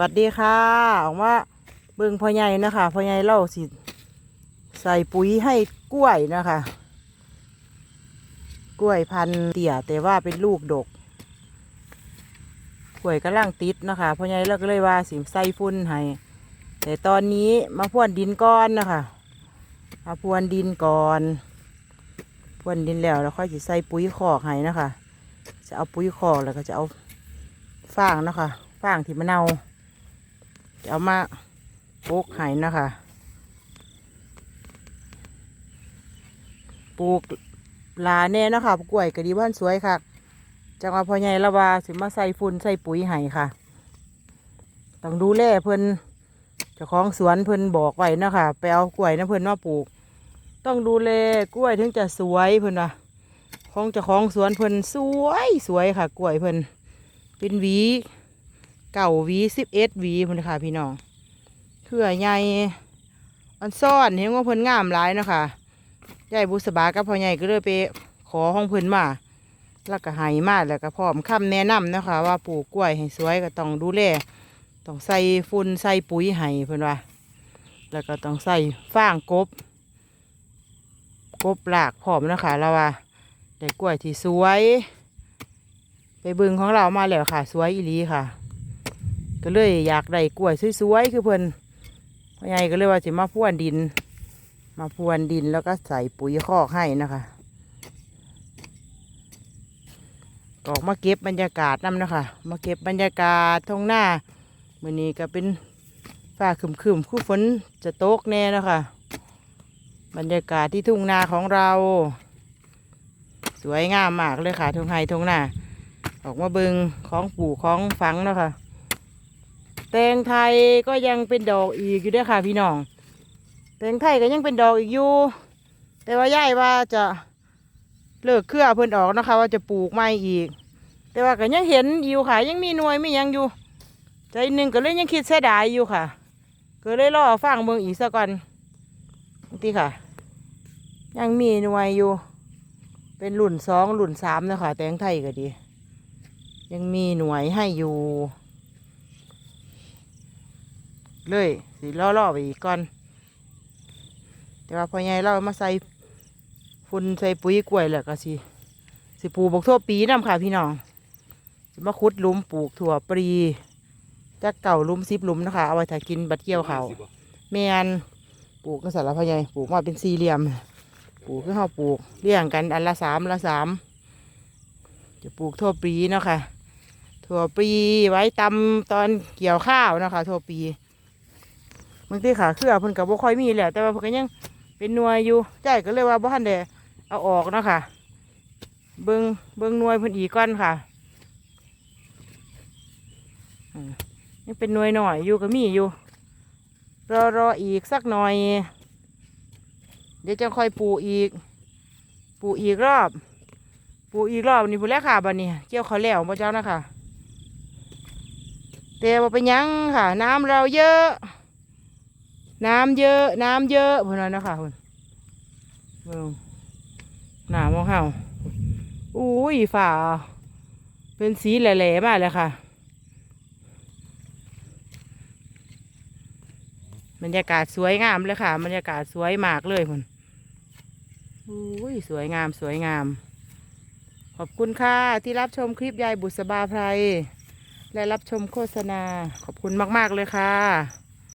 วัสดีค่ะออกมาเบิ่งพ่อใหญ่นะคะพ่อใหญ่เล่าสิ ใส่ปุ๋ยให้กล้วยนะคะ กล้วยพันธุ์เตี่ยแต่ว่าเป็นลูกดก กล้วยกำลังติดนะคะพ่อใหญ่เราก็เลยว่าสิใส่ฟุ้นให้แต่ตอนนี้มาพรวนดินก้อนนะคะมาพรวนดินก่อนพรวนดินแล้วแล้วค่อยสิใส่ปุ๋ยคอกให้นะคะ จะเอาปุ๋ยคอกแล้วก็จะเอาฟางนะคะฟางที่มะนาว เอามาปลูกให้นะคะปลูกลาแน่นะคะกล้วยกระดีบ้านสวยค่ะจังหวะพอใหญ่ละว่าสิมาใส่ฝุ่นใส่ปุ๋ยให้ค่ะ ต้องดูแลเพิ่นเจ้าของสวนเพิ่นบอกไว้นะคะไปเอากล้วยนะเพิ่นมาปลูก ต้องดูแลกล้วยถึงจะสวยเพิ่นว่าของเจ้าของสวนเพิ่นสวยสวยค่ะ กล้วยเพิ่นเป็นหวี เก่าวีสิบเอ็ดวีพิ่นค่ะพี่น้องเครือใหญ่อันซ่อนเห็นว่าเพิ่นงามหลายเนาะคะยายบุษบากับพ่อใหญ่ก็เลยไปขอห้องเพิ่นมาแล้วก็ให้มาแล้วก็พร้อมคำแนะนำเนาะคะ ว่าปลูกกล้วยให้สวยก็ต้องดูแลต้องใส่ฝุ่นใส่ปุ๋ยให้เพิ่นว่า แล้วก็ต้องใส่ฟางกบ กบหลากพร้อมเนาะคะแล้วว่าได้กล้วยที่สวย ไปบึงของเรามาแล้วค่ะ สวยอีหลีค่ะ ก็เลยอยากได้กล้วยสวยๆคือเพิ่นพ่อใหญ่ก็เลยว่าจะมาพรวนดิน มาพรวนดินแล้วก็ใส่ปุ๋ยคอกให้นะคะก็ออกมาเก็บบรรยากาศนำนะคะมาเก็บบรรยากาศท้องหน้ามือนี้ก็เป็นฟ้าครึมๆคู่ฝนจะตกแน่นะคะบรรยากาศที่ทุ่งนาของเรา สวยงามมากเลยค่ะทงไฮทงนาออกมาเบิงของปลูกของฝังนะคะ แตงไทยก็ยังเป็นดอกอีกอยู่ด้วยค่ะ พี่น้อง แตงไทยก็ยังเป็นดอกอีกอยู่ แต่ว่าย่ายว่าจะเลิกเครือเพิ่นออกนะคะ ว่าจะปลูกใหม่อีก แต่ว่าก็ยังเห็นอยู่ค่ะยังมีหน่วยมีหยังอยู่ ใจหนึ่งก็เลยยังคิดเสียดายอยู่ค่ะ ก็เลยรอฟังเบิ่งอีกสักก่อนนี่ค่ะ ยังมีหน่วยอยู่ เป็นรุ่นสองรุ่นสามนะคะแตงไทยก็ดี ยังมีหน่วยให้อยู่ เลยสิล่อๆไปอีกก่อน แต่ว่าพอใหญ่เรามาใส่ฝุ่นใส่ปุ๋ยกล้วยแล้วก็สิสิปลูกบกทั่วปีน้ำค่ะพี่น้องสิมาขุดลุมปลูกถั่วปรีจักเก่าลุมซิบลุมนะคะเอาไว้ถ้ายกินบัดเกี่ยวเขาวแมนปลูกกันสารพอใหญ่ปลูกมาเป็นสี่เหลี่ยม ปลูกคือเขาปลูกเลี้ยงกันอันละสามละสามจะปลูกทั่วปีเนาะค่ะทั่วปีไว้ตำตอนเกี่ยวข้าวนะคะ ทั่วปี บางทีขาเคือเพิ่นกับบ่ค่อยมีแหละแต่ว่าเพิ่นก็ยังเป็นหน่วยอยู่ใจก็เลยว่าบ่ทันได้เอาออกนะคะเบิงเบิงหน่วยเพิ่นอีกก่อนค่ะอืมยังเป็นหน่วยหน่อยอยู่ก็มีอยู่รอรออีกสักหน่อย เดี๋ยวจะค่อยปลูอีกปลูอีกรอบปลูอีกรอบนี่พูดแล้วค่ะบันนี้เกี่ยวเขาแล้วพ่เจ้านะคะแต่ว่าเป็นยังค่ะ น้ำเราเยอะ น้ำเยอะ น้ำเยอะพูดแล้วนะคะคุณเบิ่งหนามองเห่าอุ้ยฝ่าเป็นสีแหล่ๆมากเลยค่ะ บรรยากาศสวยงามเลยค่ะ บรรยากาศสวยมากเลยคุณอุ้ยสวยงามสวยงาม ขอบคุณค่ะ ที่รับชมคลิปยายบุษบาไพรและรับชมโฆษณาขอบคุณมาก ๆ เลยค่ะ